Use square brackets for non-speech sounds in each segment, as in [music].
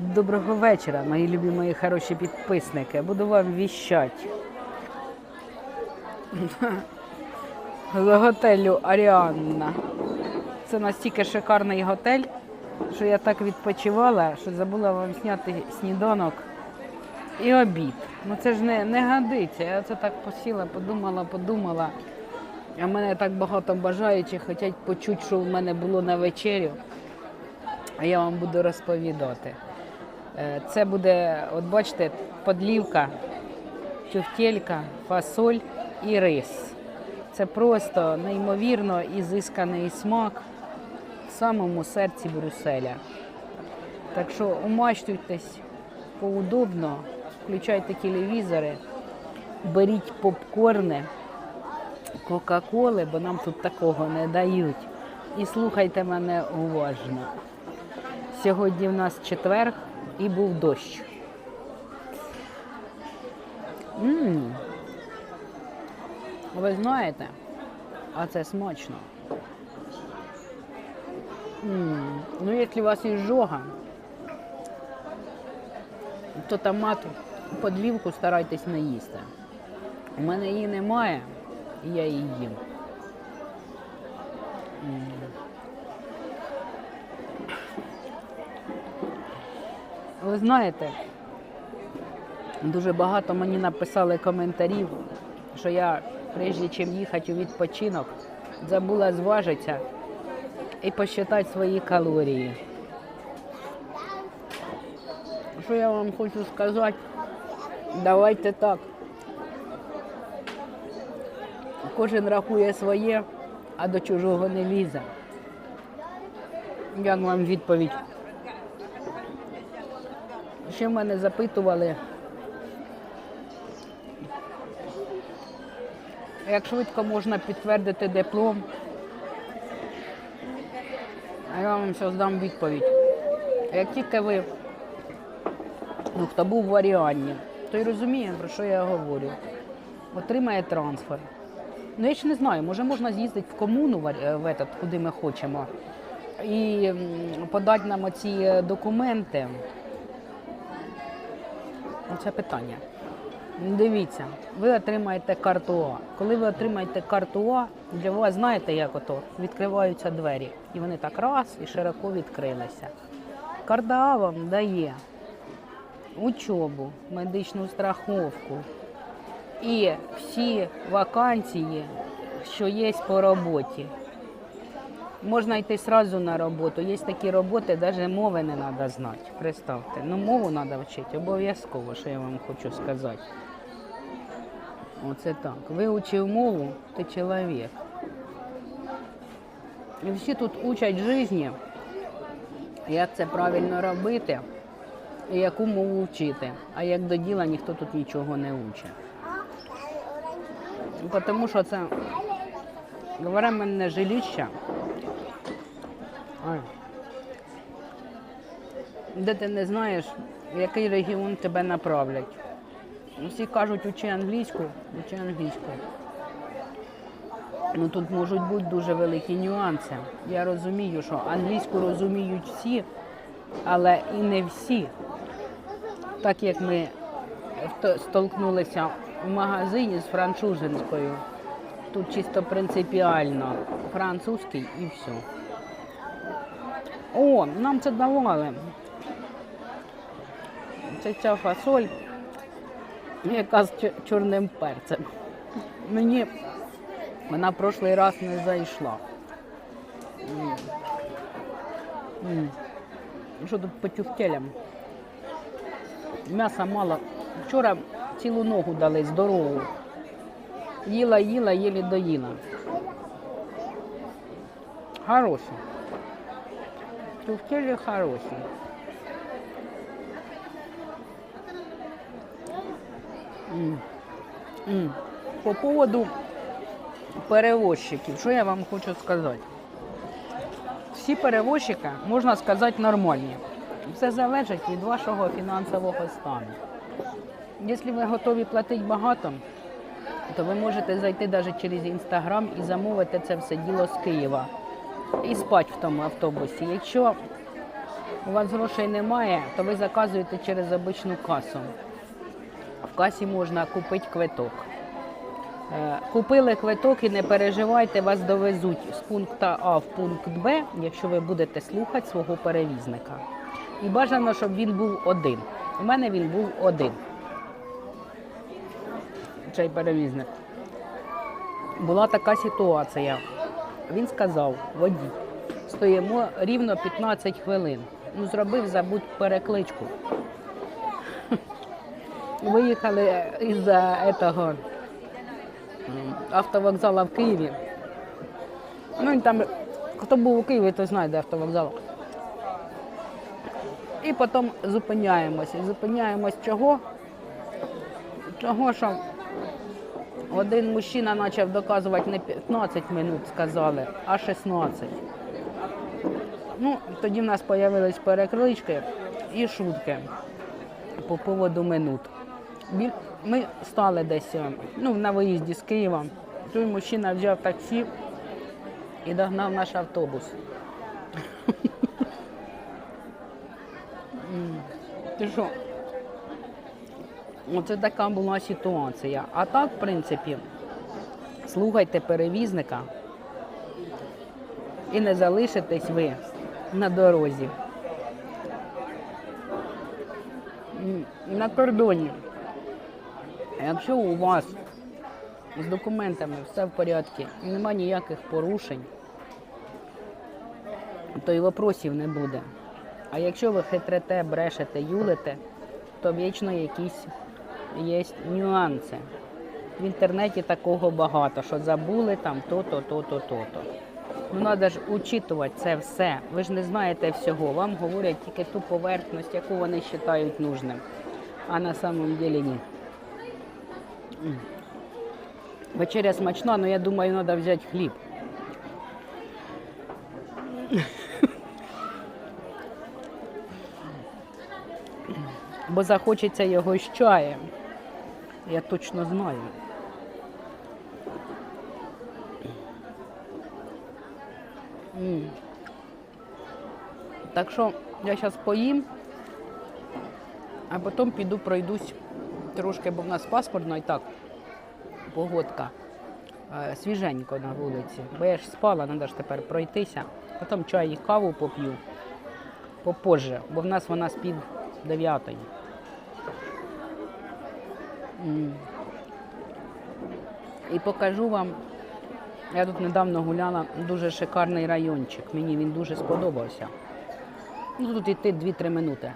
Доброго вечора, мої любі мої хороші підписники. Буду вам віщати. З готелю Аріанна. Це настільки шикарний готель, що я так відпочивала, що забула вам зняти сніданок і обід. Ну це ж не, не годиться. Я це так посіла, подумала, подумала. А в мене так багато бажаючих хочуть почути, що в мене було на вечерю. А я вам буду розповідати. Е, Це буде, от бачите, подлівка, тюфтелька, фасоль і рис. Це просто неймовірно ізисканий смак в самому серці Брюсселя. Так що умащуйтесь поудобно, включайте телевізори, беріть попкорни, кока-коли, бо нам тут такого не дають. І слухайте мене уважно. Сьогодні в нас четверг і був дощ. м Ви знаєте, а це смачно. м Ну, якщо у вас є жога, то томату подлівку старайтесь не їсти. У мене її немає, і я її їм. М. Ви знаєте, дуже багато мені написали коментарів, що я, прежде чим їхати у відпочинок, забула зважитися і посчитати свої калорії. Що я вам хочу сказати? Давайте так. Кожен рахує своє, а до чужого не лізе. Як вам відповідь? Ще мене запитували, як швидко можна підтвердити диплом. А я вам зараз дам відповідь. Як тільки ви, ну хто був в Аріанні, той розуміє, про що я говорю. Отримає трансфер. Ну я ж не знаю, може можна з'їздити в комуну в, в этот, куди ми хочемо, і подати нам оці документи. Це питання. Дивіться, ви отримаєте карту А. Коли ви отримаєте карту А, для вас знаєте, як ото відкриваються двері. І вони так раз і широко відкрилися. Карта А вам дає учобу, медичну страховку і всі вакансії, що є по роботі. Можна йти одразу на роботу. Є такі роботи, навіть мови не треба знати. Представте. Ну, мову треба вчити обов'язково, що я вам хочу сказати. Оце так. Вивчив мову, ти чоловік. І всі тут учать житті, як це правильно робити і яку мову вчити. А як до діла ніхто тут нічого не учить. Тому що це говоременне жилище. Ой. Де ти не знаєш, в який регіон тебе направлять. Всі кажуть, учи англійську, учи англійську. Ну тут можуть бути дуже великі нюанси. Я розумію, що англійську розуміють всі, але і не всі. Так як ми столкнулися в магазині з француженською, тут чисто принципіально французький і все. О, нам це давали. Це ця фасоль, яка з чорним перцем. Мені вона прошлий раз не зайшла. Що тут по тюфтелям? М'яса мало. Вчора цілу ногу дали здорову. Їла, їла, єлі доїла. Хороші. Хороші. М. М. По поводу перевозчиків, що я вам хочу сказати? Всі перевозчики, можна сказати, нормальні. Все залежить від вашого фінансового стану. Якщо ви готові платити багато, то ви можете зайти навіть через інстаграм і замовити це все діло з Києва і спати в тому автобусі. Якщо у вас грошей немає, то ви заказуєте через обичну касу. В касі можна купити квиток. Е, Купили квиток і не переживайте, вас довезуть з пункту А в пункт Б, якщо ви будете слухати свого перевізника. І бажано, щоб він був один. У мене він був один. Цей перевізник. Була така ситуація. Він сказав, водій, стоїмо рівно 15 хвилин. Ну, зробив, забудь перекличку. [laughs] Виїхали із е, этого автовокзала в Києві. Ну, там, хто був у Києві, той знає, де автовокзал. І потім зупиняємося. Зупиняємось чого? Чого, що один мужчина почав доказувати не 15 минут, сказали, а 16. Ну, тоді в нас з'явились переклички і шутки по поводу минут. Ми стали десь е, ну, на виїзді з Києва. Той мужчина взяв таксі і догнав наш автобус. [laughs] Ти що? Оце така була ситуація. А так, в принципі, слухайте перевізника і не залишитесь ви на дорозі. На кордоні. Якщо у вас з документами все в порядку і немає ніяких порушень, то і вопросів не буде. А якщо ви хитрите, брешете, юлите, то вічно якісь є нюанси. В інтернеті такого багато, що забули там то-то, то-то, то-то. Ну, треба ж учитувати це все. Ви ж не знаєте всього. Вам говорять тільки ту поверхність, яку вони вважають нужним. А на самом деле ні. Вечеря смачна, але я думаю, треба взяти хліб. Бо захочеться його з чаєм. Я точно знаю. М. Так що я зараз поїм, а потім піду пройдусь трошки, бо в нас паспортно і так погодка. е, Свіженько на вулиці. Бо я ж спала, треба ж тепер пройтися. Потім чай і каву поп'ю попозже, бо в нас вона з пів дев'ятої. І покажу вам. Я тут недавно гуляла, дуже шикарний райончик. Мені він дуже сподобався. Ну, тут йти 2-3 минути.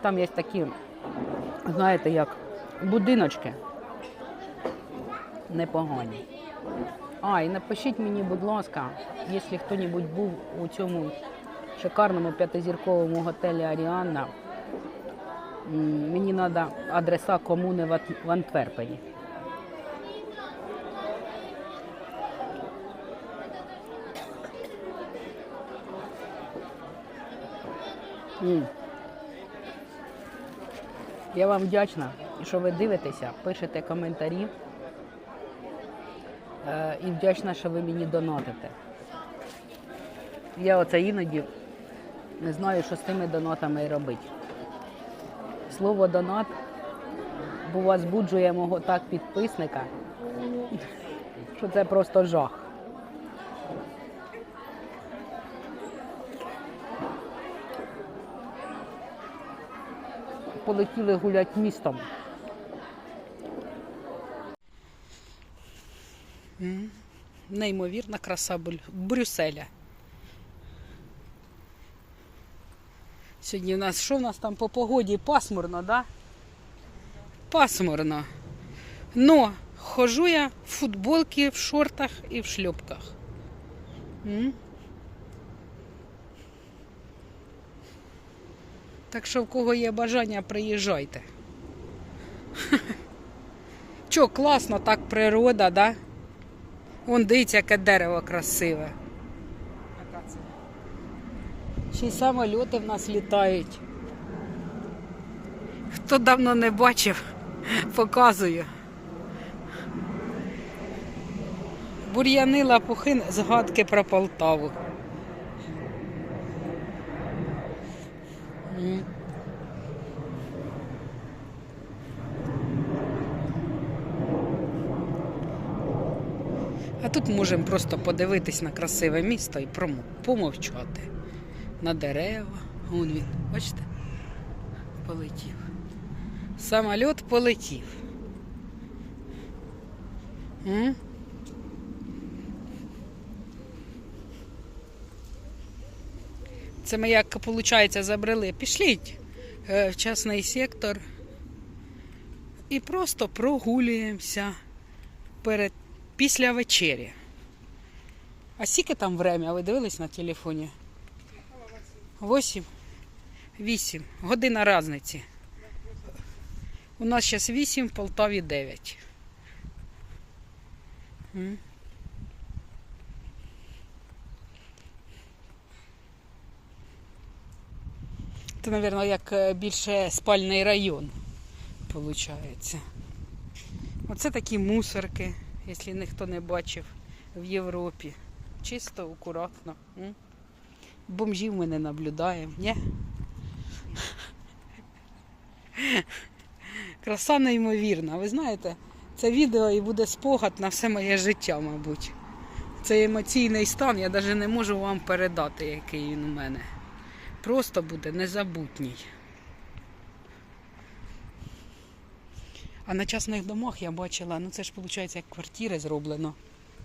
Там є такі, знаєте, як будиночки непогані. А, і напишіть мені, будь ласка, якщо хто-небудь був у цьому шикарному п'ятизірковому готелі Аріанна, мені треба адреса комуни в Антверпені. Я вам вдячна, що ви дивитеся, пишете коментарі. Е, і вдячна, що ви мені донатите. Я оце іноді не знаю, що з тими донатами робити. Слово донат бува збуджує мого так підписника, що це просто жах. Полетіли гулять містом. Неймовірна краса Брю- Брюсселя. Сьогодні у нас що в нас там по погоді? Пасмурно, да? Пасмурно. Но хожу я в футболці, в шортах і в шльопках. М? Так що в кого є бажання, приїжджайте. [laughs] Чо, класно, так природа, да? Вон дивіться, яке дерево красиве. Ще й самольоти в нас літають. Хто давно не бачив, показую. Бур'яни лапухи згадки про Полтаву. А тут можемо просто подивитись на красиве місто і помовчати. На дерева. Вон він, бачите? Полетів. Самольот полетів. М? Це ми як виходить забрели. Пішліть е, в частний сектор і просто прогулюємося перед, після вечері. А скільки там время? Ви дивились на телефоні? Восім? Вісім. Година різниці. У нас зараз вісім, в Полтаві дев'ять. Це, мабуть, як е, більше спальний район, виходить. Оце такі мусорки, якщо ніхто не бачив в Європі. Чисто, акуратно. Бомжів ми не наблюдаємо, ні? Краса неймовірна. Ви знаєте, це відео і буде спогад на все моє життя, мабуть. Цей емоційний стан я навіть не можу вам передати, який він у мене. Просто буде незабутній. А на частних домах я бачила, ну це ж виходить, як квартири зроблено.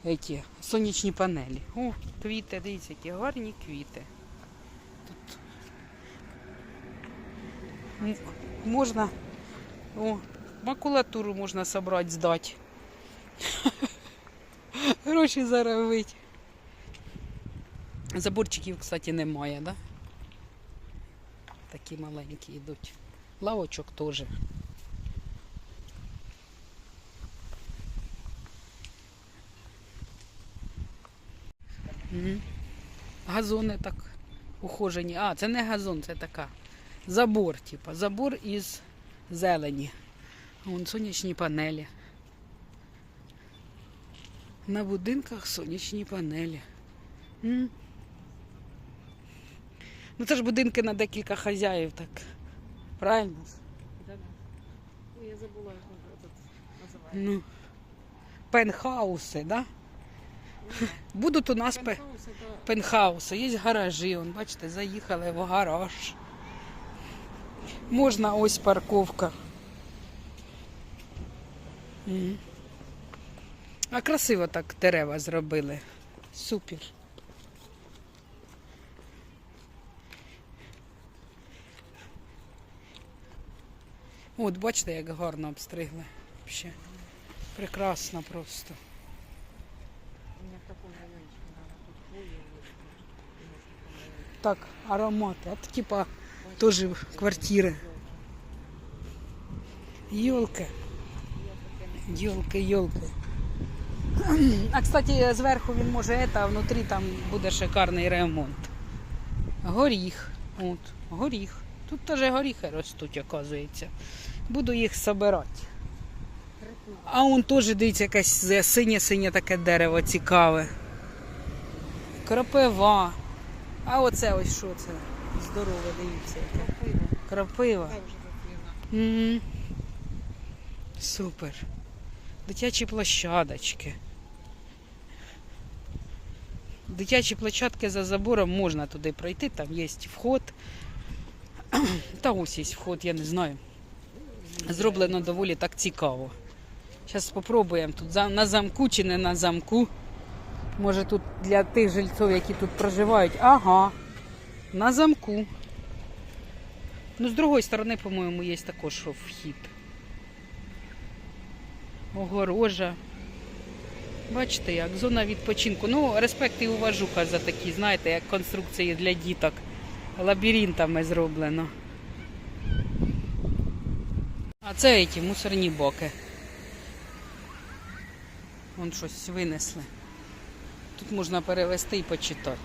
Які? Сонячні панелі. О, квіти, дивіться, які гарні квіти. Тут можна. О, макулатуру можна собрати, здати. [laughs] Гроші заробити. Заборчиків, кстати, немає, да? Такі маленькі йдуть. Лавочок теж. Газони так ухожені. А, це не газон, це така. Забор, типа. Забор із зелені. Вон сонячні панелі. На будинках сонячні панелі. М. Ну це ж будинки на декілька хазяїв, так. Правильно? Ой, я забула, як він этот називає. Ну. Пентхауси, да? Будуть у нас пе- пентхауси, є гаражі. Вон, бачите, заїхали в гараж. Можна ось парковка. Мгм. А красиво так дерева зробили. Супер. От, бачите, як гарно обстригли. Вообще. Прекрасно просто. у меня в таком райончике надо. Тут хвоя есть. Так, аромати. А то типа теж квартири. Йолки. Йолки, йолки. А кстати, зверху він може это, а внутрі там буде шикарний ремонт. Горіх. От, горіх. Тут теж горіхи ростуть, оказується. Буду їх собирати. А он теж, дивіться, якесь синє-синє таке дерево цікаве. Крапива. А оце ось що це? Здорове, дивіться. яке. Крапива. Крапива. Зацвіла. Супер. Дитячі площадочки. Дитячі площадки за забором можна туди пройти, там є вход. [clears throat] Та ось є вход, я не знаю. Зроблено доволі так цікаво. Зараз спробуємо тут на замку чи не на замку. Може тут для тих жильців, які тут проживають. Ага, на замку. Ну, з другої сторони, по-моєму, є також вхід. Огорожа. Бачите, як зона відпочинку. Ну, респект і уважуха за такі, знаєте, як конструкції для діток. Лабіринтами зроблено. А це ті мусорні боки. Вон щось винесли. Тут можна перевести і почитати.